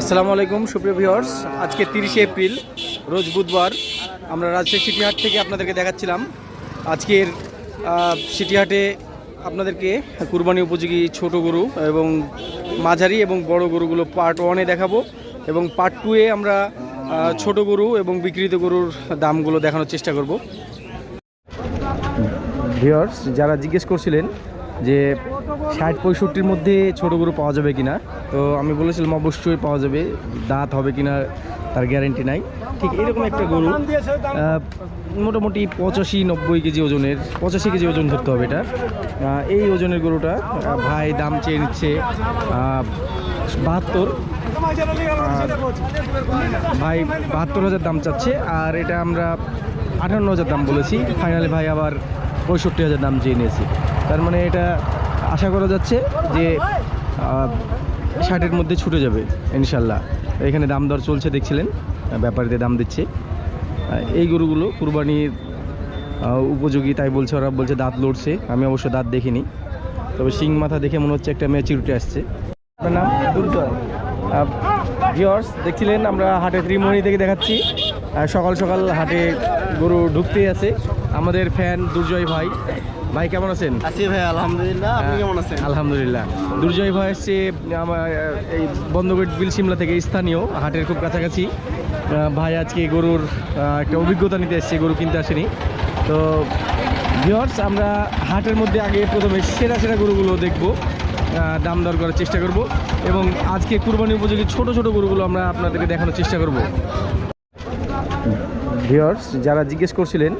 আসসালামু আলাইকুম, সুপ্রিয় ভিউয়ার্স। আজকে তিরিশে এপ্রিল, রোজ বুধবার। আমরা রাজশাহী সিটিহাট থেকে আপনাদেরকে দেখাচ্ছিলাম। আজকের সিটিহাটে আপনাদেরকে কুরবানি উপযোগী ছোট গরু এবং মাঝারি এবং বড় গরুগুলো পার্ট ওয়ানে দেখাবো এবং পার্ট টুয়ে আমরা ছোট গরু এবং বিক্রিত গরুর দামগুলো দেখানোর চেষ্টা করব। ভিউয়ার্স, যারা জিজ্ঞেস করছিলেন যে ষাট পঁয়ষট্টির মধ্যে ছোটো গরু পাওয়া যাবে কিনা। তো আমি বলেছিলাম অবশ্যই পাওয়া যাবে, দাঁত হবে কিনা তার গ্যারেন্টি নাই। ঠিক এরকম একটা গরু মোটামুটি পঁচাশি নব্বই কেজি ওজনের, পঁচাশি কেজি ওজন ধরতে হবে এটা। এই ওজনের গরুটা ভাই দাম চেয়ে নিচ্ছে বাহাত্তর। ভাই বাহাত্তর হাজার দাম চাচ্ছে, আর এটা আমরা আঠান্ন হাজার দাম বলেছি। ফাইনালি ভাই আবার পঁয়ষট্টি হাজার দাম চেয়ে নিয়েছি। তার মানে এটা আশা করা যাচ্ছে যে ষাটের মধ্যে ছুটে যাবে ইনশাল্লাহ। এখানে দাম দর চলছে দেখছিলেন? ব্যাপারীতে দাম দিচ্ছে। এই গরুগুলো কুরবানির উপযোগী তাই বলছে ওরা বলছে দাঁত লড়ছে। আমি অবশ্য দাঁত দেখিনি। তবে শিং মাথা দেখে মনে হচ্ছে একটা ম্যাচিউরিটি আসছে। আপনার নাম? দুর্জয়। ভিওর্স দেখছিলেন আমরা হাটে ত্রিমণি থেকে দেখাচ্ছি। সকাল সকাল হাটে গরু ঢুকতেই আছে। আমাদের ফ্যান দুর্জয় ভাই ভাই কেমন আছেন? আছি ভাই আলহামদুলিল্লাহ। আপনি কেমন আছেন? আলহামদুলিল্লাহ। দুর্জয় ভাই এসছে আমার এই বন্ধগেট বিল সিমলা থেকে স্থানীয় হাটের খুব কাছাকাছি। ভাই আজকে গরুর একটা অভিজ্ঞতা নিতে এসছে গরু কিনতে আসেনি। তো ভিওর্স আমরা হাটের মধ্যে আগে প্রথমে সেরা সেরা গরুগুলো দেখব দাম দর করার চেষ্টা করব এবং আজকে কুরবানি উপযোগী ছোট ছোট গরুগুলো আমরা আপনাদেরকে দেখানোর চেষ্টা করব। ভিওর্স যারা জিজ্ঞেস করছিলেন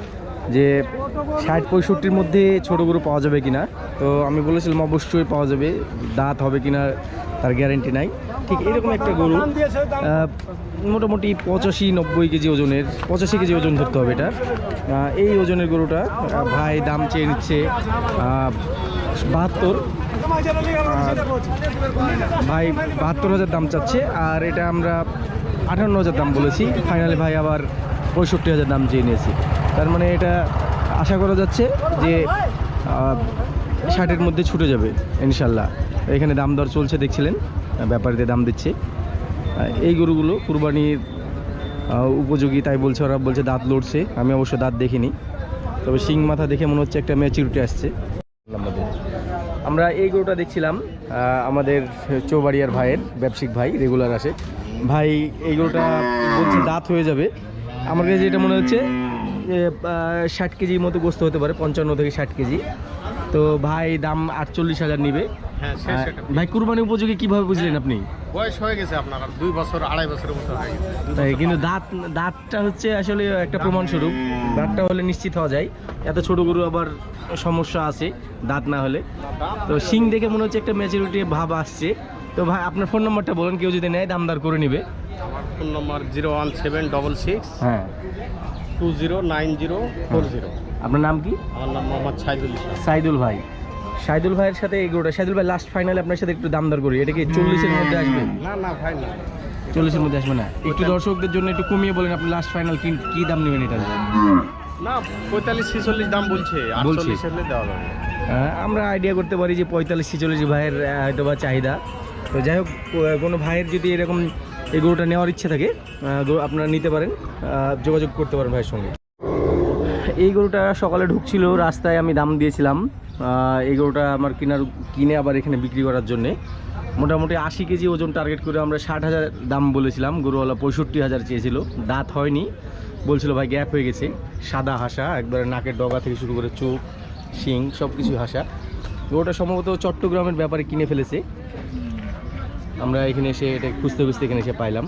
যে ষাট পঁয়ষট্টির মধ্যে ছোটো গরু পাওয়া যাবে কিনা? তো আমি বলেছিলাম অবশ্যই পাওয়া যাবে, দাঁত হবে কিনা তার গ্যারেন্টি নাই। ঠিক এরকম একটা গরু মোটামুটি পঁচাশি নব্বই কেজি ওজনের, পঁচাশি কেজি ওজন ধরতে হবে এটা এই ওজনের গরুটা ভাই দাম চেয়ে নিচ্ছে বাহাত্তর। ভাই বাহাত্তর হাজার দাম চাচ্ছে, আর এটা আমরা আঠান্ন হাজার দাম বলেছি। ফাইনালি ভাই আবার পঁয়ষট্টি হাজার দাম চেয়ে নিয়েছি। তার মানে এটা আশা করা যাচ্ছে যে ষাটের মধ্যে ছুটে যাবে, ইনশাল্লাহ। এখানে দাম দর চলছে, দেখছিলেন? ব্যাপারীতে দাম দিচ্ছে। এই গরুগুলো কুরবানির উপযোগী, তাই বলছে ওরা, বলছে দাঁত লড়ছে। আমি অবশ্য দাঁত দেখিনি। তবে শিং মাথা দেখে মনে হচ্ছে একটা ম্যাচিউরিটি আসছে। আমরা এই গরুটা দেখছিলাম আমাদের চৌবাড়িয়ার ভাইয়ের ব্যবসায়িক ভাই রেগুলার আসে। ভাই, এই গরুটা বলছে দাঁত হয়ে যাবে। আমার কাছে যেটা মনে হচ্ছে ষাট কেজির মতো গোস্ত হতে পারে পঞ্চান্ন থেকে ষাট কেজি। তো ভাই দাম আটচল্লিশ হাজার নিবে। হ্যাঁ। ভাই কুরবানি উপযোগী কীভাবে বুঝলেন আপনি? বয়স হয়ে গেছে আপনার দুই বছর আড়াই বছরের মতো হয়ে গেছে। কিন্তু দাঁত দাঁতটা হচ্ছে আসলে একটা প্রমাণ স্বরূপ। দাঁতটা হলে নিশ্চিত হওয়া যায়। এত ছোট গরু আবার সমস্যা আছে দাঁত না হলে। তো শিং দেখে মনে হচ্ছে একটা ম্যাচুরিটি ভাব আসছে। তো ভাই আপনার ফোন নাম্বারটা বলেন কেউ যদি নেয় দামদার করে নিবে। আমার phone number zero one seven double six হ্যাঁ। Two zero nine zero four zero. আপনার নাম কি? আমার নাম মোহাম্মদ সাইদুল ইসলাম। সাইদুল ভাই। সাইদুল ভাইয়ের সাথে এই গরুটা সাইদুল ভাই লাস্ট ফাইনালে আপনার সাথে একটু দামদার করি। এটা কি চল্লিশের মধ্যে আসবে? না না ভাই না। চল্লিশের মধ্যে আসবে না? একটু দর্শকদের জন্য একটু কমিয়ে বলেন আপনি লাস্ট ফাইনাল কি কি দাম নেবেন এটা? না পঁয়তাল্লিশ ছেচল্লিশ দাম বলছে। হ্যাঁ, আমরা আইডিয়া করতে পারি যে পঁয়তাল্লিশ ছেচল্লিশ ভাইয়ের হয়তো বা চাহিদা। তো যাই হোক কোনো ভাইয়ের যদি এরকম এই গরুটা নেওয়ার ইচ্ছে থাকে আপনারা নিতে পারেন যোগাযোগ করতে পারেন ভাইয়ের সঙ্গে। এই গরুটা সকালে ঢুকছিল, রাস্তায় আমি দাম দিয়েছিলাম। এই গরুটা আমার কেনার, কিনে আবার এখানে বিক্রি করার জন্যে। মোটামুটি আশি কেজি ওজন টার্গেট করে আমরা ষাট হাজার দাম বলেছিলাম, গরুওয়ালা পঁয়ষট্টি হাজার চেয়েছিল। দাঁত হয়নি, বলছিল ভাই গ্যাপ হয়ে গেছে। সাদা হাসা, একবারে নাকের ডগা থেকে শুরু করে চোখ, শিং সব কিছুই হাসা। গরুটা সম্ভবত চট্টগ্রামের ব্যাপারে কিনে ফেলেছে। আমরা এখানে এসে এটা খুঁজতে খুঁজতে এখানে এসে পাইলাম।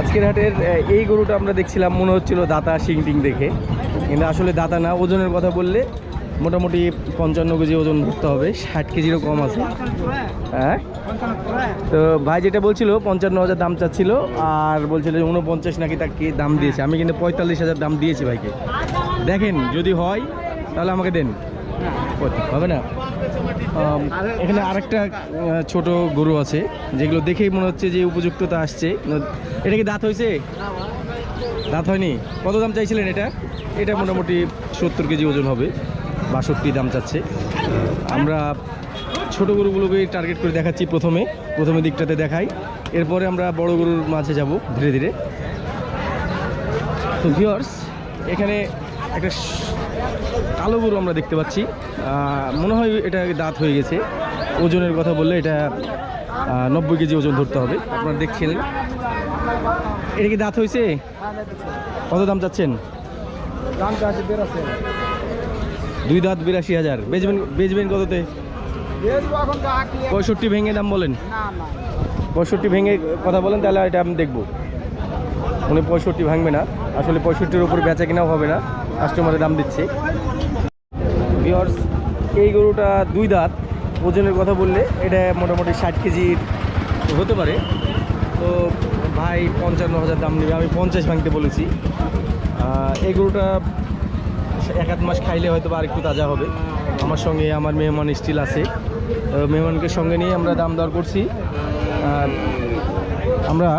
আজকের হাটের এই গরুটা আমরা দেখছিলাম মনে হচ্ছিল দাতা শিং টিং দেখে। কিন্তু আসলে দাতা না ওজনের কথা বললে মোটামুটি পঞ্চান্ন কেজি ওজন ধরতে হবে ষাট কেজিরও কম আছে। হ্যাঁ? তো ভাই যেটা বলছিল পঞ্চান্ন হাজার দাম চাচ্ছিল আর বলছিল যে উনপঞ্চাশ নাকি তাকে দাম দিয়েছে। আমি কিন্তু পঁয়তাল্লিশ হাজার দাম দিয়েছি ভাইকে। দেখেন যদি হয় তাহলে আমাকে দেন। হবে না? এখানে আরেকটা ছোট গরু আছে, যেগুলো দেখেই মনে হচ্ছে যে উপযুক্ততা আসছে। এটা কি দাঁত হয়েছে? দাঁত হয়নি? কত দাম চাইছিলেন এটা? এটা মোটামুটি সত্তর কেজি ওজন হবে, বাষট্টি দাম চাচ্ছে। আমরা ছোট গরুগুলোকে টার্গেট করে দেখাচ্ছি প্রথমে প্রথমে দিকটাতে দেখাই। এরপরে আমরা বড় গরুর মাঝে যাব ধীরে ধীরে। তো ভিওর্স এখানে একটা কালো গরু আমরা দেখতে পাচ্ছি। মনে হয় এটা দাঁত হয়ে গেছে। ওজনের কথা বললে এটা নব্বই কেজি ওজন ধরতে হবে। আপনারা দেখছিলেন এটা কি দাঁত হয়েছে? কত দাম চাচ্ছেন? দুই দাঁত বিরাশি হাজার। বেচবেন বেচবেন কততে? পঁয়ষট্টি ভেঙে দাম বলেন। পঁয়ষট্টি ভেঙে কথা বলেন, তাহলে এটা আমি দেখব। উনি পঁয়ষট্টি ভাঙবে না। আসলে পঁয়ষট্টির উপর বেচা কিনাও হবে না। কাস্টমারের দাম দিচ্ছে। ভিওর্স এই গরুটা দুই দাঁত, ওজনের কথা বললে এটা মোটামুটি ষাট কেজির হতে পারে। তো ভাই পঞ্চান্ন হাজার দাম নেবে, আমি পঞ্চাশ ভাঙতে বলেছি। এই গরুটা এক আধ মাস খাইলে হয়তো বা আরেকটু তাজা হবে। আমার সঙ্গে আমার মেহমান স্টিল আছে। মেহমানকে সঙ্গে নিয়ে আমরা দাম দর করছি। আর আমরা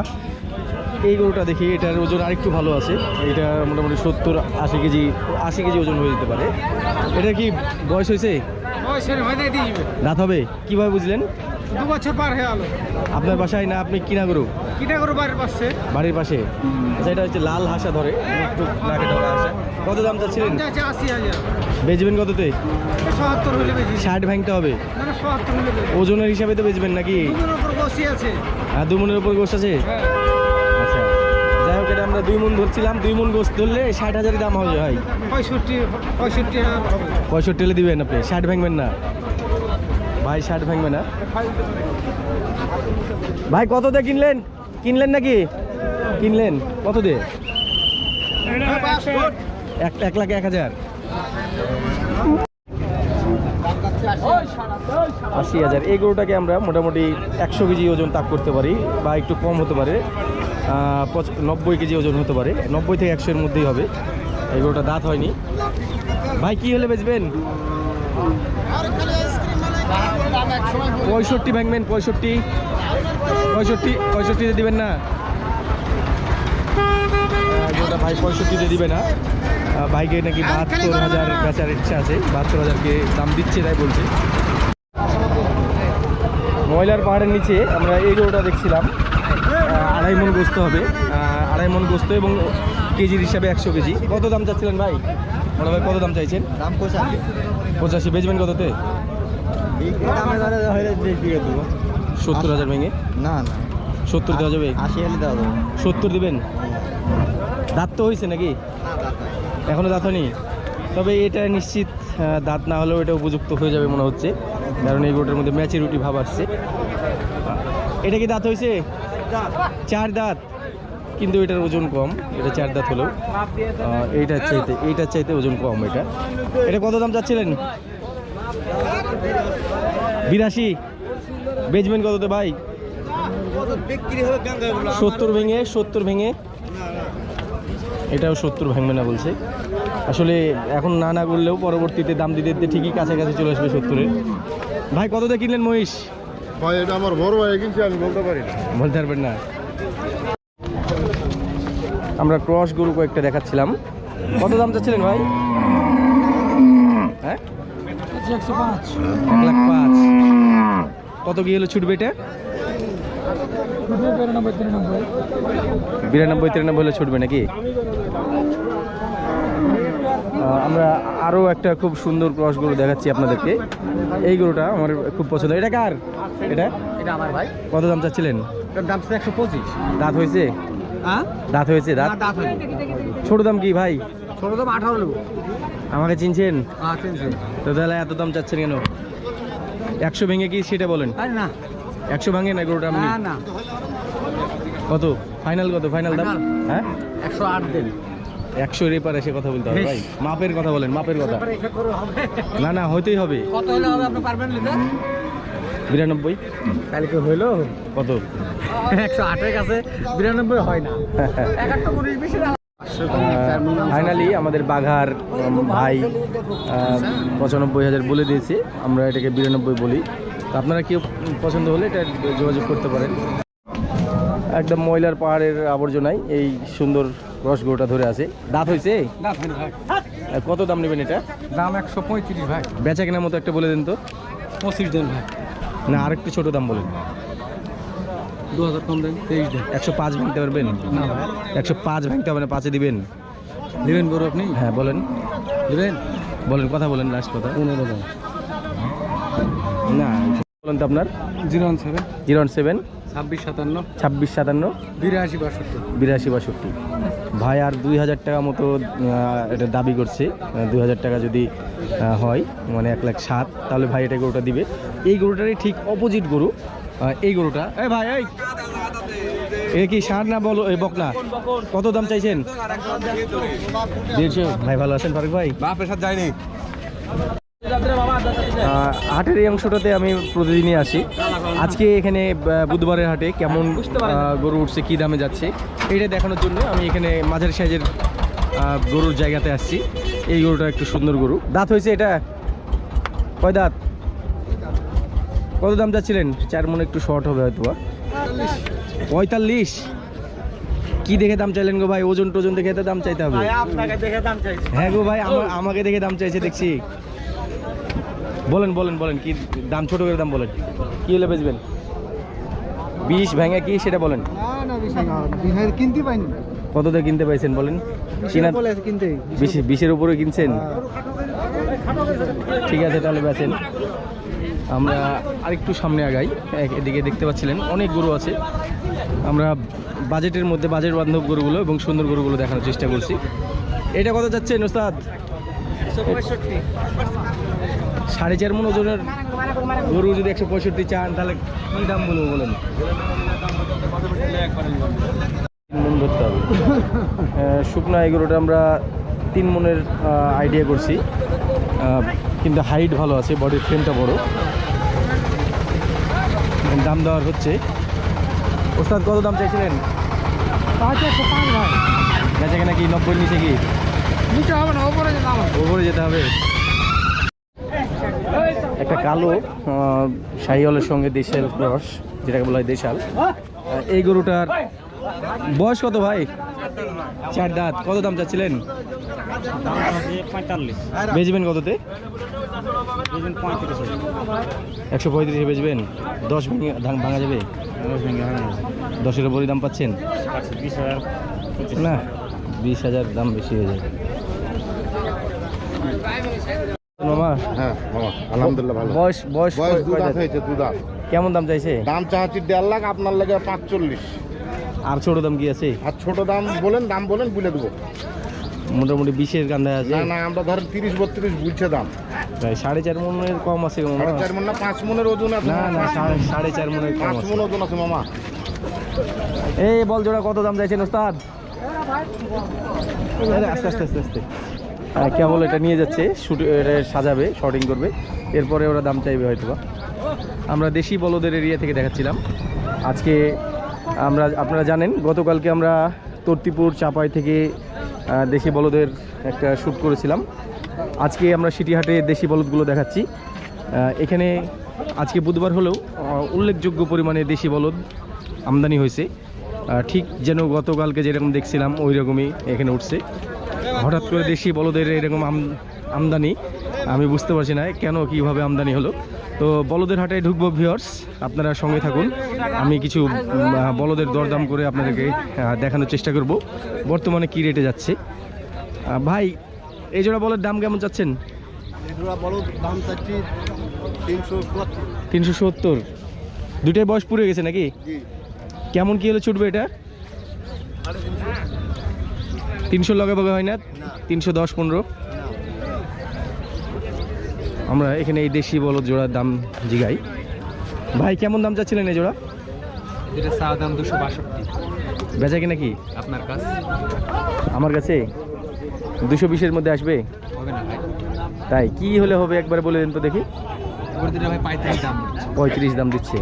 এই গরুটা দেখি এটার ওজন আরেকটু ভালো আছে। এটা মোটামুটি সত্তর আশি কেজি আশি কেজি ওজন হয়ে যেতে পারে। এটা কি বয়স হয়েছে? হয়ে দাঁত হবে। কীভাবে বুঝলেন? দু বছর পার হয়ে গেল। আপনার বাসায় না আপনি কিনা গরু? কিটা করে বাড়ির পাশে। বাড়ির পাশে? আচ্ছা এটা হচ্ছে লাল হাসা ধরে। একটু নাকে কত দাম চাচ্ছিলেন? আছে আশি হাজার। বেচবেন কততে? সত্তর হলে বেশি ষাট ভাঙতে হবে। ওজনের হিসাবে তো বেচবেন নাকি? আছে। হ্যাঁ দু মনের উপর গোস আছে? হ্যাঁ। এটা আমরা দুই মন ধরছিলাম দুই মন গোস ধরলে ষাট হাজারই দাম হবে ভাই। পঁয়ষট্টি পঁয়ষট্টি পঁয়ষট্টি হলে দিবেন আপনি ষাট ভাঙবেন না। ভাই ষাট ভাঙবে না। ভাই কত দিয়ে কিনলেন? কিনলেন নাকি? কিনলেন। কত দিয়ে? এক এক লাখ এক হাজার। আশি হাজার। এই গরুটাকে আমরা মোটামুটি একশো কেজি ওজন তাক করতে পারি বা একটু কম হতে পারে। নব্বই কেজি ওজন হতে পারে। নব্বই থেকে একশোর মধ্যেই হবে। এই দাঁত হয়নি। ভাই, কি হলে বেচবেন? পঁয়ষট্টি ভাঙবেন, পঁয়ষট্টি। পঁয়ষট্টি, পঁয়ষট্টিতে দিবেন না? গরুটা ভাই পঁয়ষট্টিতে দিবে না। ভাইকে নাকি বাহাত্তর হাজার বেচার ইচ্ছা আছে। বাহাত্তর হাজারকে দাম দিচ্ছে তাই বলছে। ময়লার পাহাড়ের নিচে আমরা এই গরুটা দেখছিলাম। আড়াই মন গোস্ত হবে আড়াই মন গোস্ত এবং কেজির হিসাবে একশো কেজি। কত দাম চাচ্ছিলেন ভাই? বড় ভাই কত দাম চাইছেন? দাম পঁচাশি। পঁচাশি। বেচবেন কততে? সত্তর হাজার ভেঙে? না না। সত্তর দেওয়া যাবে? আশি হলে দেওয়া দেবো সত্তর দিবেন? দাঁত তো হয়েছে নাকি? এখনও দাঁত হয়নি? তবে এটা নিশ্চিত দাঁত না হলেও এটা উপযুক্ত হয়ে যাবে মনে হচ্ছে। কারণ এই গোটার মধ্যে ম্যাচুরিটি ভাব আসছে। এটা কি দাঁত হয়েছে চার দাঁত। কিন্তু এটার ওজন কম। এটা চার দাঁত হলেও। এইটার চাইতে এইটার চাইতে ওজন কম এটা। এটা কত দাম চাচ্ছিলেন? বিরাশি। বেচবেন কততে ভাই? সত্তর ভেঙে সত্তর ভেঙে। এটাও সত্তর ভাঙবে না বলছে। আসলে এখন না না করলেও পরবর্তীতে দাম দিতে দিতে ঠিকই কাছাকাছি চলে আসবে সত্তরের। ভাই কত দিয়ে কিনলেন মহিষ? ভাই, এটা আমার বড় ভাই কিনছি আমি বলতে পারি না। বলতে পারবেন না। আমরা ক্রস গরু কয়েকটা দেখাচ্ছিলাম। কত দাম চাচ্ছিলেন ভাই? হ্যাঁ? কত কি হলো ছুটবে এটা? বিরানব্বই তিরানব্বই হলে ছুটবে নাকি? আমরা আরও একটা খুব সুন্দর ক্রস গরু দেখাচ্ছি আপনাদেরকে। এই গরুটা আমার খুব পছন্দ। এটা কার? এটা? এটা আমার ভাই। কত দাম চাচ্ছিলেন? দাম একশো পঁচিশ। দাঁত হয়েছে? হ্যাঁ? দাঁত হয়েছে দাঁত? ছোট দাম কি ভাই? ছোট দাম আঠারো নেব। আমাকে চিনছেন? হ্যাঁ তো তাহলে এত দাম চাচ্ছেন কেন? একশো ভেঙে কি সেটা বলেন? না। একশো ভাঙে না গরুটা আপনি? কত? ফাইনাল কত? ফাইনাল দাম? হ্যাঁ? একশো আট দিন। একশো রেপার এসে কথা বলতে হবে ভাই। মাপের কথা বলেন মাপের কথা। না না হইতেই হবে। কত হলে হবে আপনি পারবেন নিতে বিরানব্বই। কালকে হইল? কত? একশো আটের কাছে বিরানব্বই হয় না। এক উনিশ বেশি ফাইনালি আমাদের বাঘার ভাই পঁচানব্বই হাজার বলে দিয়েছে। আমরা এটাকে বিরানব্বই বলি। তো আপনারা কেউ পছন্দ হলে এটা যোগাযোগ করতে পারেন। একদম ময়লার পাহাড়ের আবর্জনায় এই সুন্দর রস গরুটা ধরে আছে। দাঁত হয়েছে? কত দাম নেবেন এটা? দাম একশো পঁয়ত্রিশ ভাই। বেচা কেনার মতো একটা বলে দিন তো। পঁচিশ দেন ভাই। না আরেকটু ছোট দাম বলেন। দু হাজার কম দেন তেইশ দেন। একশো পাঁচ ভাঙতে পারবেন? না একশো পাঁচ ভাঙতে হবে না পাঁচে দিবেন? নেবেন গরু আপনি? হ্যাঁ বলেন। নেবেন বলেন কথা বলেন লাস্ট কথা। পনেরো দেন না বলেন তো আপনার? Zero one seven. Zero seven ছাব্বিশ সাতান্ন। ছাব্বিশ সাতান্ন বিরাশি বাষট্টি। বিরাশি বাষট্টি। ভাই আর দুই হাজার টাকা মতো এটা দাবি করছে। দুই হাজার টাকা যদি হয় মানে এক লাখ সাত তাহলে ভাই এটা গরুটা দিবে। এই গরুটারই ঠিক অপোজিট গরু। এই গরুটা এই ভাই এই। এ কি সার না বলো এই বকনা? কত দাম চাইছেন? দেড়শো। ভাই ভালো আছেন ফারুক ভাই? বাপের সাথে যায়নি হাটের এই অংশটাতে আমি প্রতিদিনই আসি। আজকে এখানে বুধবারের হাটে কেমন গরু উঠছে কী দামে যাচ্ছে এটা দেখানোর জন্য আমি এখানে মাঝারি সাইজের গরুর জায়গাতে আসছি। এই গরুটা একটু সুন্দর গরু। দাঁত হয়েছে এটা? কয় দাঁত? কত দাম যাচ্ছিলেন? চার মনে একটু শর্ট হবে হয়তো পঁয়তাল্লিশ? কি দেখে দাম চাইলেন গো ভাই? ওজন টোজন দেখে দাম চাইতে হবে। হ্যাঁ গো ভাই আমা- আমাকে দেখে দাম চাইছে দেখছি। বলেন বলেন বলেন কি দাম ছোট করে দাম বলেন। কি হলে বেচবেন? বিষ ভেঙে কি সেটা বলেন। না না বিহার কিনতে পাইনি। কত দিয়ে কিনতে পাইছেন বলেন? বিশের উপরে কিনছেন? ঠিক আছে তাহলে বেচেন। আমরা আরেকটু সামনে আগাই। এক- এদিকে দেখতে পাচ্ছিলেন অনেক গরু আছে। আমরা বাজেটের মধ্যে বাজেট বান্ধব গরুগুলো এবং সুন্দর গরুগুলো দেখানোর চেষ্টা করছি। এটা কত যাচ্ছে ওস্তাদ? সাড়ে চার মন ওজনের গরু যদি একশো পঁয়ষট্টি চান তাহলে কি দাম বলব বলেন? মন ধরতে হবে। শুকনো এই গরুটা আমরা তিন মনের আইডিয়া করছি। কিন্তু হাইট ভালো আছে বডির ফ্রেমটা বড়। দাম দেওয়ার হচ্ছে। ওস্তাদ কত দাম চাইছিলেন? কিনা কি নব্বই নিচে কি? নিচে হবে না ওপরে দাম ওপরে যেতে হবে। একটা কালো শাহিওয়ালের সঙ্গে দেশাল ক্রস, যেটাকে বলা হয় দেশাল। এই গরুটার বয়স কত ভাই? চার দাঁত। কত দাম চাচ্ছিলেন? বেচবেন কততে? একশো পঁয়ত্রিশে বেচবেন। দশ ভেঙে ধান ভাঙা যাবে? দশের উপরে দাম পাচ্ছেন? না, বিশ হাজার দাম বেশি হয়ে যাবে। মামা? হ্যাঁ মামা আলহামদুলিল্লাহ ভালো। বয়স বয়স বয়স দু দাঁত দাঁত? হয়েছে দু দাঁত কেমন দাম চাইছে? দাম দেড় লাখ আপনার লাগে পাঁচচল্লিশ। আর ছোট দাম কি আছে? আর ছোট দাম বলেন দাম বলেন বুলে দেবো। মোটামুটি বিশের আছে। না না আমরা ধরেন তিরিশ বত্রিশ বুঝছে দাম। সাড়ে চার মনের কম আছে মামা। সাড়ে চার মন না পাঁচ মনের ওজন আছে না না সাড়ে চার মনের পাঁচ মন ওজন আছে মামা। এই বল জোড়া কত দাম চাইছেন ওস্তাদ? আস্তে আস্তে আস্তে আস্তে। কেবল এটা নিয়ে যাচ্ছে, শুট সাজাবে শর্টিং করবে। এরপরে ওরা দাম চাইবে হয়তোবা। আমরা দেশি বলদের এরিয়া থেকে দেখাচ্ছিলাম। আজকে আমরা, আপনারা জানেন, গতকালকে আমরা তর্তিপুর, চাপাই থেকে দেশি বলদের একটা শ্যুট করেছিলাম। আজকে আমরা সিটিহাটে দেশি বলদগুলো দেখাচ্ছি। এখানে আজকে বুধবার হলেও উল্লেখযোগ্য পরিমাণে দেশি বলদ আমদানি হয়েছে। ঠিক যেন গতকালকে যেরকম দেখছিলাম ওই রকমই এখানে উঠছে। হঠাৎ করে দেশি বলদের এরকম আম- আমদানি আমি বুঝতে পারছি না কেন কীভাবে আমদানি হলো। তো বলদের হাটে ঢুকবো ভিওর্স আপনারা সঙ্গে থাকুন। আমি কিছু বলদের দরদাম করে আপনাদেরকে দেখানোর চেষ্টা করব। বর্তমানে কি রেটে যাচ্ছে? ভাই এই জোড়া বলের দাম কেমন চাচ্ছেন? তিনশো সত্তর। দুটাই বয়স পুড়ে গেছে নাকি? কেমন কি হলে ছুটবে এটা? তিনশো লগে বগে হয় না? তিনশো দশ পনেরো? আমরা এখানে এই দেশি বলদ জোড়ার দাম জিগাই। ভাই কেমন দাম চাচ্ছিলেন এই জোড়া? এটা চা দাম দুশো বাষট্টি। বেচা কি? নাকি আপনার কাছ? আমার কাছে? দুশো বিশের মধ্যে আসবে? হবে না ভাই। তাই কি হলে হবে একবার বলে দিন তো দেখি। পঁয়ত্রিশ দাম দিচ্ছে। পঁয়ত্রিশ দাম দিচ্ছে।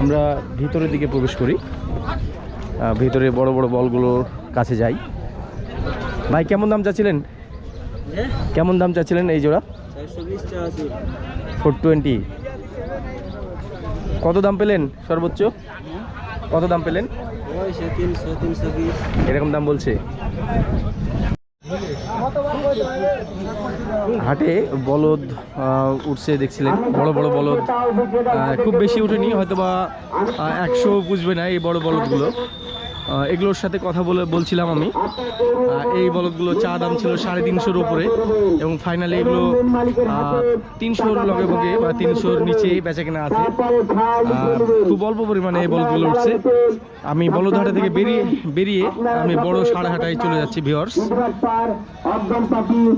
আমরা ভিতরের দিকে প্রবেশ করি। ভিতরে বড় বড় বলগুলোর কাছে যাই। ভাই কেমন দাম চাচ্ছিলেন? কেমন দাম চাচ্ছিলেন এই জোড়া? ফোর টোয়েন্টি কত দাম পেলেন সর্বোচ্চ? কত দাম পেলেন? এরকম দাম বলছে। হাটে বলদ উঠছে দেখছিলেন। বড় বড় বলদ খুব বেশি উঠেনি, হয়তোবা একশো বুঝবে না এই বড় বলদগুলো। এগুলোর সাথে কথা বলে বলছিলাম আমি। এই বলদগুলো চা দাম ছিল সাড়ে তিনশোর উপরে এবং ফাইনালি এগুলো তিনশোর লগে ভোগে বা তিনশোর নিচে বেচা কেনা আছে। খুব অল্প পরিমাণে এই বলদগুলো উঠছে। আমি বলদহাটা থেকে বেরিয়ে বেরিয়ে আমি বড় সাড়াহাটায় চলে যাচ্ছি ভিওর্স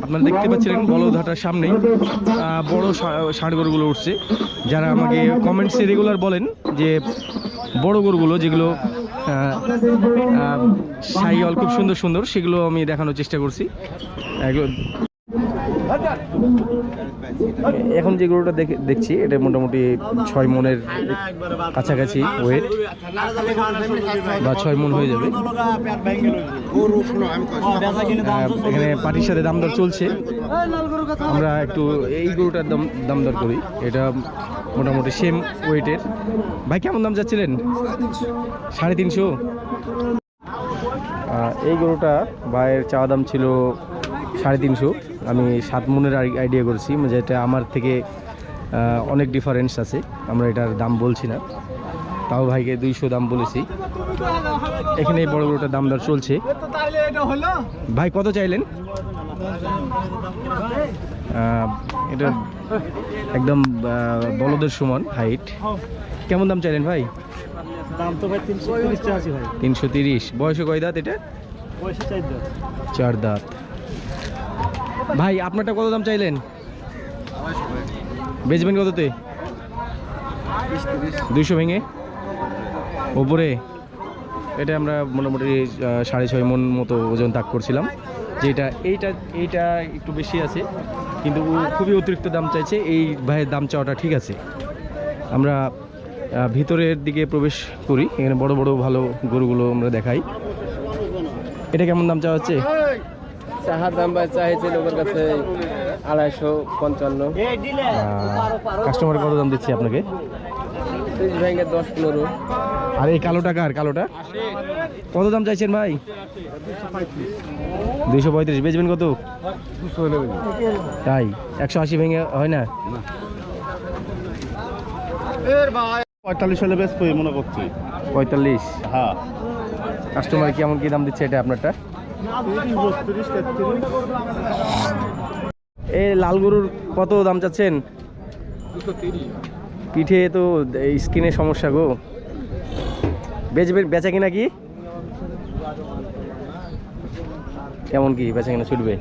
আপনারা দেখতে পাচ্ছিলেন বলদহাটার সামনেই বড় ষা- ষাঁড় গরুগুলো উঠছে। যারা আমাকে কমেন্টসে রেগুলার বলেন যে বড় গরুগুলো যেগুলো সাইল খুব সুন্দর সুন্দর, সেগুলো আমি দেখানোর চেষ্টা করছি। এখন যে গরুটা দেখে- দেখছি, এটা মোটামুটি ছয় মনের কাছাকাছি ওয়েট বা ছয় মন হয়ে যাবে। এখানে পাটির সাথে দাম দর চলছে। আমরা একটু এই গরুটার দাম দাম দর করি। এটা মোটামুটি সেম ওয়েটের ভাই, কেমন দাম যাচ্ছিলেন? সাড়ে তিনশো। এই গরুটা ভাইয়ের চাওয়া দাম ছিল সাড়ে তিনশো। আমি সাত মনের আইডিয়া করেছি, যেটা আমার থেকে অনেক ডিফারেন্স আছে। আমরা এটার দাম বলছি না। তাও ভাইকে দুইশো দাম বলেছি। এখানে বড় গরুটার দাম দর চলছে। ভাই, কত চাইলেন? এটা একদম বলদের সমান হাইট কেমন দাম চাইলেন ভাই? দাম তো ভাই তিনশো তিরিশ বয়সে কয় দাঁত এটা? চার দাঁত। ভাই আপনারটা কত দাম চাইলেন? বেচবেন কততে? দুইশো ভেঙে? ওপরে? এটা আমরা মোটামুটি সাড়ে ছয় মন মতো ওজন তাক করছিলাম। যেটা এইটা এইটা একটু বেশি আছে কিন্তু ও খুবই অতিরিক্ত দাম চাইছে এই ভাইয়ের দাম চাওয়াটা ঠিক আছে। আমরা ভিতরের দিকে প্রবেশ করি এখানে বড় বড় ভালো গরুগুলো আমরা দেখাই। এটা কেমন দাম চাওয়া হচ্ছে? চাহার দাম বা চাইছিল ওর কাছে আড়াইশো পঞ্চান্ন। কাস্টমার কত দাম দিচ্ছি আপনাকে? দশ পনেরো। আর এই কালো টাকা আর কালোটা? কত দাম চাইছেন ভাই? দুইশো পঁয়ত্রিশ। বেচবেন কত? তাই? একশো আশি ভেঙে হয় না? পঁয়তাল্লিশ হলে বেশ মনে করছি। পঁয়তাল্লিশ? হ্যাঁ। কাস্টমার কেমন কি দাম দিচ্ছে এটা আপনারটা? এই লাল গরুর কত দাম চাচ্ছেন? পিঠে তো স্কিনের সমস্যা গো। বেচবে বেচা কিনা কি? কেমন কি বেচা কিনা ছুটবে?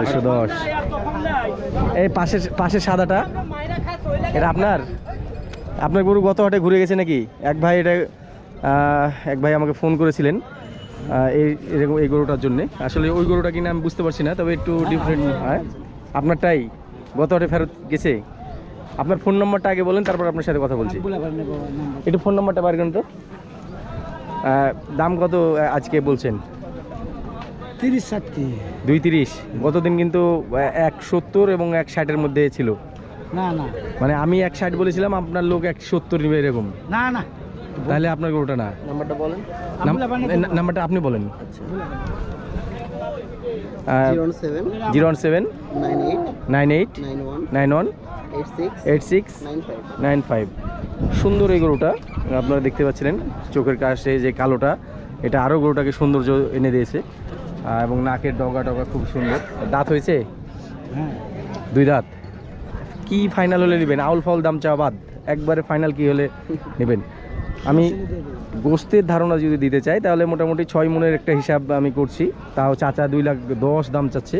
দুশো দশ। এই পাশের পাশের সাদাটা, এটা আপনার? আপনার গরু গত হাটে ঘুরে গেছে নাকি? এক ভাই এটা এক ভাই আমাকে ফোন করেছিলেন এই এরকম এই গরুটার জন্য। আসলে ওই গরুটা কিনা আমি বুঝতে পারছি না, তবে একটু ডিফারেন্ট হয়। আপনারটাই গত হাটে ফেরত গেছে? আপনার ফোন নম্বরটা আগে বলেন তারপর আপনার সাথে কথা বলছি। একটু ফোন নম্বরটা বার করেন তো। দাম কত আজকে বলছেন? তিরিশ ষাটটি। দুই তিরিশ। গতদিন কিন্তু এক সত্তর এবং এক ষাটের মধ্যে ছিল। না না। মানে আমি এক ষাট বলেছিলাম আপনার লোক এক সত্তর নিবে এরকম। না না। তাহলে আপনার গরুটা না। নাম্বারটা বলেন। নাম্বারটা আপনি বলেন। Seven zero one seven nine eight nine one eight six nine five. সুন্দর এই গরুটা আপনারা দেখতে পাচ্ছিলেন চোখের কাছে যে কালোটা এটা আরও গরুটাকে সৌন্দর্য এনে দিয়েছে এবং নাকের ডগা টগা খুব সুন্দর। দাঁত হয়েছে? হ্যাঁ। দুই দাঁত। কি ফাইনাল হলে নেবেন? আউল ফাউল দাম চাওয়া বাদ একবারে ফাইনাল কি হলে নেবেন? আমি গোস্তের ধারণা যদি দিতে চাই তাহলে মোটামুটি ছয় মনের একটা হিসাব আমি করছি। তাও চাচা দুই লাখ দশ দাম চাচ্ছে।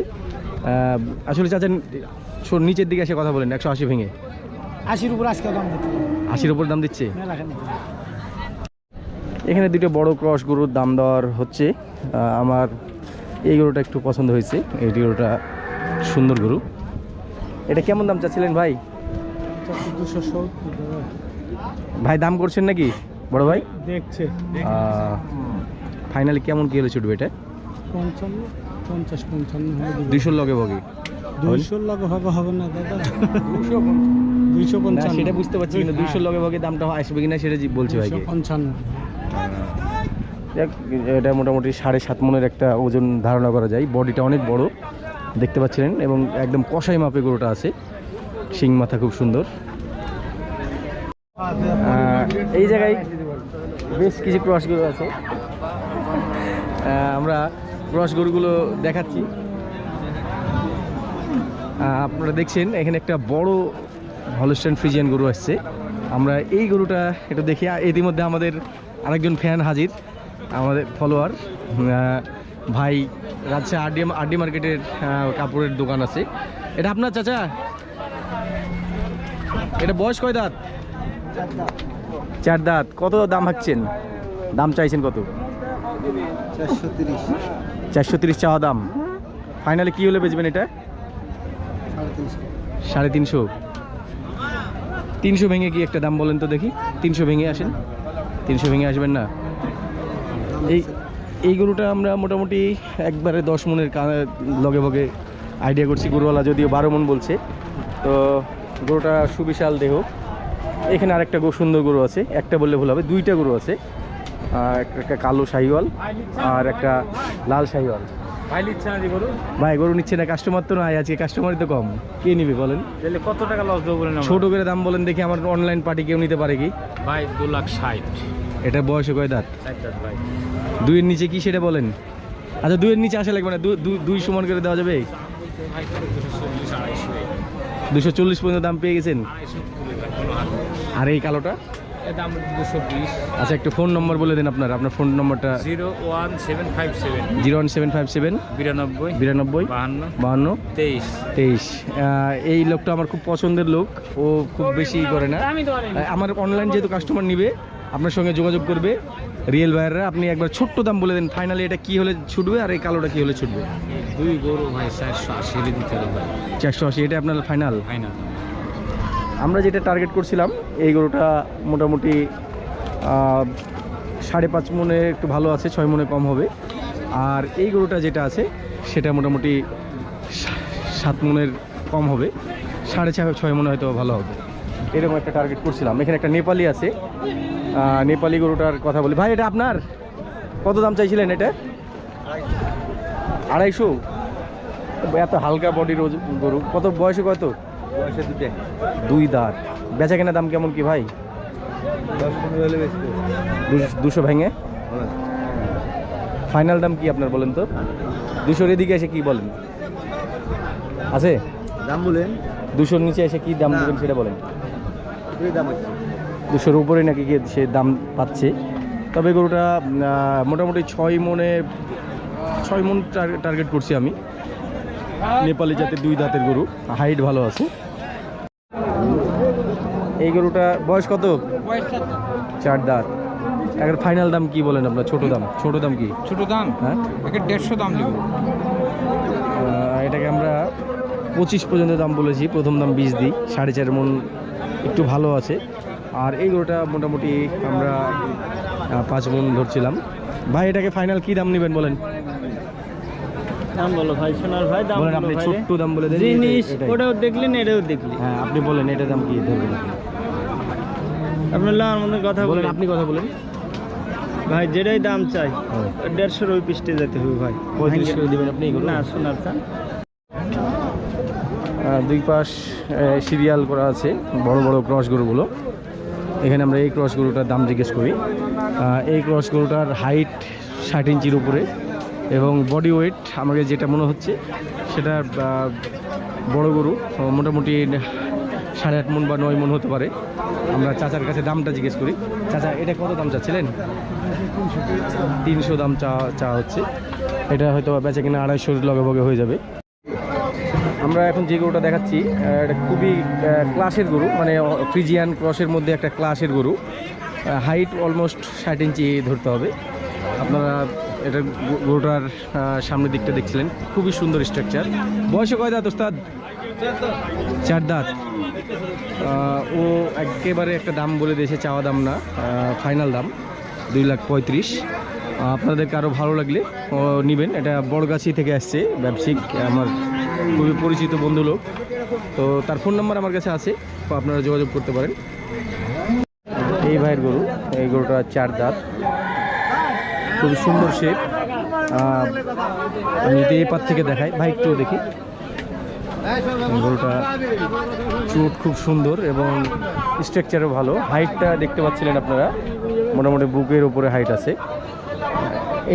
আসলে চাচা নিচের দিকে এসে কথা বলেন একশো আশি ভেঙে। আশির উপর আজকে দাম দিতে আশির ওপর দাম দিচ্ছে? এখানে দুটো বড় ক্রস গরুর দাম দেওয়ার হচ্ছে। আমার এই গরুটা একটু পছন্দ হয়েছে। এই গরুটা সুন্দর গরু। এটা কেমন দাম চাচ্ছিলেন ভাই? ভাই দাম করছেন নাকি? বড় ভাই? দেখছে। ফাইনালি কেমন কি হলে ছুটবে এটা? পঞ্চান্ন পঞ্চাশ পঞ্চান্ন দুইশোর লগে বগে দুইশোর লগে হবে হবে না দাদা? দুইশো না পঞ্চান্ন। সেটা বুঝতে পারছি কিন্তু দুইশোর লগে বগে দামটা আসবে কিনা সেটা বলছি ভাইকে। পঞ্চান্ন। এটা মোটামুটি সাড়ে সাত মনের একটা ওজন ধারণা করা যায়। বডিটা অনেক বড় দেখতে পাচ্ছিলেন এবং একদম কষাই মাপে গরুটা আছে। শিং মাথা খুব সুন্দর। এই জায়গায় বেশ কিছু ক্রস গরু আছে। আমরা ক্রস গরুগুলো দেখাচ্ছি। আপনারা দেখছেন, এখানে একটা বড় হলস্টাইন ফ্রিজিয়ান গরু আসছে। আমরা এই গরুটা একটু দেখি। ইতিমধ্যে আমাদের আরেকজন ফ্যান হাজির, আমাদের ফলোয়ার ভাই রাজশাহী আরডি আরডি মার্কেটের কাপড়ের দোকান আছে। এটা আপনার চাচা? এটা বয়স কয় দাঁত? চার দাঁত। কত দাম হাঁকছেন দাম চাইছেন কত? চারশো তিরিশ। চারশো চাওয়া দাম। ফাইনালে কি হলে বেচবেন এটা? সাড়ে তিনশো। তিনশো ভেঙে কি একটা দাম বলেন তো দেখি। তিনশো ভেঙে আসেন। তিনশো ভেঙে আসবেন না। এই এই গরুটা আমরা মোটামুটি একবারে দশ মনের লগে ভগে আইডিয়া করছি। গরুওয়ালা যদিও বারো মন বলছে। তো গরুটা সুবিশাল দেহ। এখানে আরেকটা সুন্দর গরু আছে। একটা বললে ভুল হবে দুইটা গরু আছে। একটা- কালো শাহিওয়াল আর একটা লাল শাহিওয়াল ভাই গরু? নিচ্ছে না কাস্টমার তো নাই আজকে কাস্টমারই তো কম। কে নিবে বলেন? কত টাকা লস দেবো বলেন ছোট করে দাম বলেন দেখি আমার অনলাইন পার্টি কেউ নিতে পারে কি? ভাই দু লাখ ষাট। এটা বয়সে কয় দাঁত? ভাই। দুইয়ের নিচে কি সেটা বলেন? আচ্ছা দুইয়ের নিচে আসা লাগবে না দুই সমান করে দেওয়া যাবে? দুশো চল্লিশ পর্যন্ত দাম পেয়ে গেছেন। আর এই কালোটা? দাম দুশো বিশ। আচ্ছা একটু ফোন নম্বর বলে দিন আপনার। আপনার ফোন নম্বরটা zero one seven five seven. Zero one seven five seven. বিরানব্বই। বিরানব্বই। বাহান্ন। বাহান্ন। তেইশ। তেইশ। এই লোকটা আমার খুব পছন্দের লোক। ও খুব বেশি করে না। আমার অনলাইন যেহেতু কাস্টমার নিবে আপনার সঙ্গে যোগাযোগ করবে। রিয়েল ভাইয়াররা আপনি একবার ছোট্ট দাম বলে দেন ফাইনালি এটা কি হলে ছুটবে আর এই কালোটা কি হলে ছুটবে? দুই গরু ভাই চারশো আশি হলে দিতে হবে চারশো আশি এটা আপনার ফাইনাল ফাইনাল আমরা যেটা টার্গেট করছিলাম এই গরুটা মোটামুটি সাড়ে পাঁচ মনে একটু ভালো আছে ছয় মনে কম হবে। আর এই গরুটা যেটা আছে সেটা মোটামুটি সাত মনের কম হবে। সাড়ে ছয় ছয় মনে হয়তো ভালো হবে। এরকম একটা টার্গেট করছিলাম। এখানে একটা নেপালি আছে। নেপালি গরুটার কথা বলি। ভাই এটা আপনার? কত দাম চাইছিলেন এটা? আড়াইশো। এত হালকা বডির গরু। কত বয়সে কত? বয়সে দুটে দুই দাঁত। বেচা কেনা দাম কেমন কি ভাই? দশ ভেঙে? ফাইনাল দাম কি আপনার বলেন তো? দুশোর এদিকে এসে কি বলেন? আছে? দাম বলেন। দুশোর নিচে এসে কি দাম দেবেন সেটা বলেন। দুই দাম আছে। দুশোর উপরে নাকি গিয়ে সে দাম পাচ্ছে। তবে গরুটা মোটামুটি ছয় মনে ছয় মন টার- টার্গেট করছি আমি। নেপালি জাতের দুই দাঁতের গরু হাইট ভালো আছে। এই গরুটা বয়স কত? চার দাঁত। এখন ফাইনাল দাম কি বলেন আপনার? ছোট দাম। ছোট দাম কি? ছোট দাম? হ্যাঁ। দেড়শো দাম নেব এটাকে আমরা পঁচিশ পর্যন্ত দাম বলেছি। প্রথম দাম বিশ দিই। সাড়ে চার মন একটু ভালো আছে। আর এই গরুটা মোটামুটি আমরা পাঁচ মন ধরছিলাম। ভাই এটাকে ফাইনাল কি দাম নেবেন বলেন? দাম বলো ভাই সোনার ভাই দাম বলেন আপনি ছোট্ট দাম বলে দেন জিনিস ওটাও দেখলেন এটাও দেখলি হ্যাঁ আপনি বলেন এটা দাম কি আপনি? আপনার মধ্যে কথা বলেন আপনি কথা বলেন। ভাই যেটাই দাম চাই হ্যাঁ। দেড়শোর ওই পিসটে যেতে হবে ভাই। পঁয়ত্রিশ করে দেবেন আপনি এগুলো না সোনার চান আহ, দুই পাশ সিরিয়াল করা আছে বড় বড় ক্রস গরুগুলো। এখানে আমরা এই ক্রস গরুটার দাম জিজ্ঞেস করি। এই ক্রস গরুটার হাইট ষাট ইঞ্চির উপরে এবং বডি ওয়েট আমাকে যেটা মনে হচ্ছে সেটা বড় গরু, মোটামুটি সাড়ে আট মন বা নয় মন হতে পারে। আমরা চাচার কাছে দামটা জিজ্ঞেস করি। চাচা, এটা কত দাম চাচ্ছিলেন? তিনশো দাম চা চা হচ্ছে। এটা হয়তো বেচা কিনা আড়াইশোর লগে ভগে হয়ে যাবে। আমরা এখন যে গরুটা দেখাচ্ছি এটা খুবই ক্লাসের গরু মানে ফ্রিজিয়ান ক্রসের মধ্যে একটা ক্লাসের গরু। হাইট অলমোস্ট ষাট ইঞ্চি ধরতে হবে। আপনারা এটা গরুটার সামনের দিকটা দেখছিলেন। খুবই সুন্দর স্ট্রাকচার বয়সে কয় দাঁত ওস্তাদ? চার দাঁত। ও একেবারে একটা দাম বলে দিয়েছে, চাওয়া দাম না ফাইনাল দাম, দুই লাখ পঁয়ত্রিশ। আপনাদের কারও ভালো লাগলে নেবেন। এটা বড়গাছি থেকে আসছে, ব্যবসায়িক, আমার খুবই পরিচিত বন্ধু লোক। তো তার ফোন নাম্বার আমার কাছে আছে আপনারা যোগাযোগ করতে পারেন। এই ভাইয়ের গরু, এই গরুটা চার দাঁত। খুবই সুন্দর শেপ আমি যদি এই পার থেকে দেখাই, ভাই একটু দেখি। গরুটা চুট খুব সুন্দর এবং স্ট্রাকচারও ভালো। হাইটটা দেখতে পাচ্ছিলেন আপনারা, মোটামুটি বুকের উপরে হাইট আছে।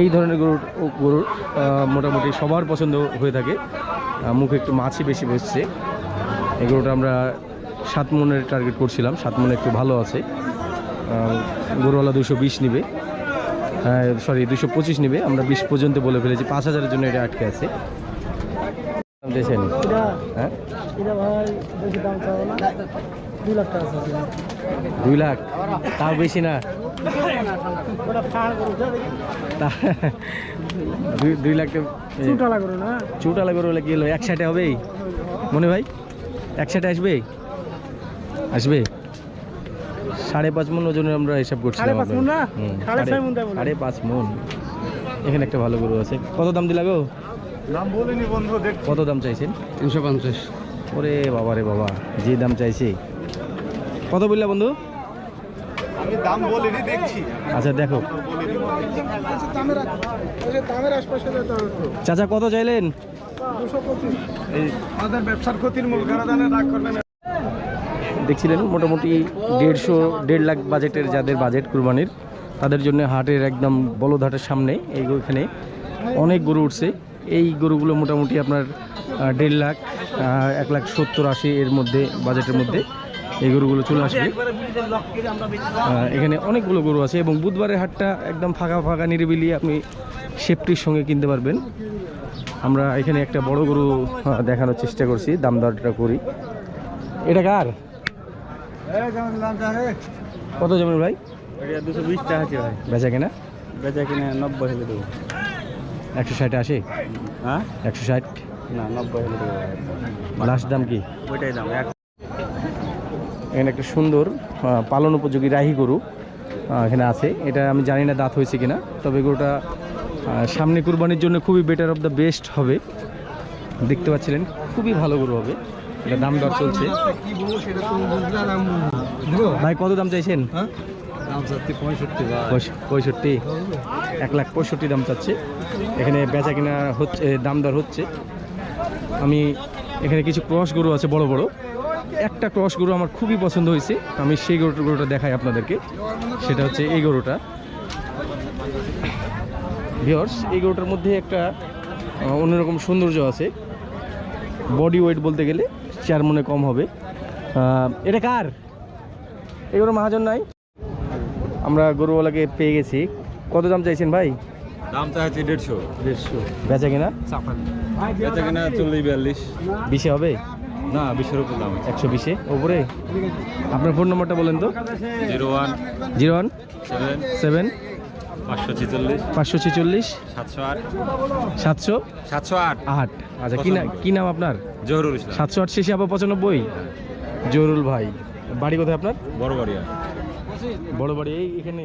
এই ধরনের গরুর গরুর মোটামুটি সবার পছন্দ হয়ে থাকে। মুখে একটু মাছি বেশি বসছে। এগুলোটা আমরা সাত মনের টার্গেট করছিলাম। সাত মনে একটু ভালো আছে। গরুওয়ালা দুশো বিশ নিবে। সরি দুশো পঁচিশ নিবে। আমরা বিশ পর্যন্ত বলে ফেলেছি। পাঁচ হাজারের জন্য এটা আটকে আছে। দুই লাখ তাও বেশি না? দুই দুই লাখ চুটালা করো না? চুটালা করো হলে কি হলো? এক সাইডে হবেই? মনে ভাই? এক সাইডে আসবে? আসবে? সাড়ে পাঁচ মন ওজনের আমরা হিসাব। সাড়ে- সাড়ে পাঁচ মন। এখানে একটা ভালো গরু আছে। কত দাম দিলা গো? দাম বলিনি বন্ধু কত দাম চাইছেন? তিনশো পঞ্চাশ। ওরে বাবা রে বাবা যে দাম চাইছে। কত বললা বন্ধু? আমি দাম বলিনি দেখছি। আচ্ছা দেখো। চাচা কত চাইলেন? আমাদের ব্যবসার ক্ষতির মূল কারণ দেখছিলেন মোটামুটি দেড়শো দেড় লাখ বাজেটের যাদের বাজেট কুরবানির তাদের জন্য হাটের একদম বলদ হাটের সামনে এই এখানে অনেক গরু উঠছে। এই গরুগুলো মোটামুটি আপনার দেড় লাখ এক লাখ সত্তর আশি এর মধ্যে বাজেটের মধ্যে। এই গরুগুলো চলে আসবে। এখানে অনেকগুলো গরু আছে এবং বুধবারের হাটটা একদম ফাঁকা ফাঁকা নিরিবিলি আপনি সেফটির সঙ্গে কিনতে পারবেন। আমরা এখানে একটা বড় গরু দেখানোর চেষ্টা করছি দাম দরটা করি। এটা কার? কত জমি ভাই? দুশো বিশ টাকা আছে ভাই। বেচা কেনা? বেচা কিনে নব্বই হলে দেবো। একশো ষাট আসে হ্যাঁ? একশো ষাট? না নব্বই হলে দেবো। লাস্ট দাম কি? ওইটাই দাম এখানে একটা সুন্দর পালন উপযোগী রাহি গরু এখানে আছে। এটা আমি জানি না দাঁত হয়েছে কিনা, তবে গরুটা সামনে কুরবানির জন্য খুবই বেটার অফ দ্য বেস্ট হবে। দেখতে পাচ্ছিলেন, খুবই ভালো গরু হবে। এটা দাম দর চলছে। ভাই, কত দাম চাইছেন? পঁয়ষট্টি। এক লাখ পঁয়ষট্টি দাম চাচ্ছে। এখানে বেচা কিনা হচ্ছে, দাম দর হচ্ছে। আমি এখানে কিছু ক্রস গরু আছে, বড় বড়। একটা ক্রস গরু আমার খুবই পছন্দ হয়েছে। আমি সেই গরুটা গরুটা দেখাই আপনাদেরকে। সেটা হচ্ছে এই গরুটা। ভিওর্স এই গরুটার মধ্যে একটা অন্যরকম সৌন্দর্য আছে। বডি ওয়েট বলতে গেলে চার মনে কম হবে। এটা কার? এই গরু মহাজন নাই? আমরা গরুওয়ালাকে পেয়ে গেছি। কত দাম চাইছেন ভাই? দাম চাইছি দেড়শো। দেড়শো। বেচা কিনা? বেচা কিনা চল্লিশ বিয়াল্লিশ। বিশে হবে? না বিশের উপর দাম একশো বিশে? ওপরে? আপনার ফোন নম্বরটা বলেন তো। Zero one. Zero one? Seven. Seven? পাঁচশো ছেচল্লিশ। পাঁচশো ছেচল্লিশ? সাতশো আট। সাতশো? সাতশো আট। আট। আচ্ছা কি না কি নাম আপনার? জহরুল ইসলাম। সাতশো আট শেষে আবার পঁচানব্বই? জরুল ভাই। বাড়ি কোথায় আপনার? বড় বাড়িয়া বড় বাড়ি এই এখানে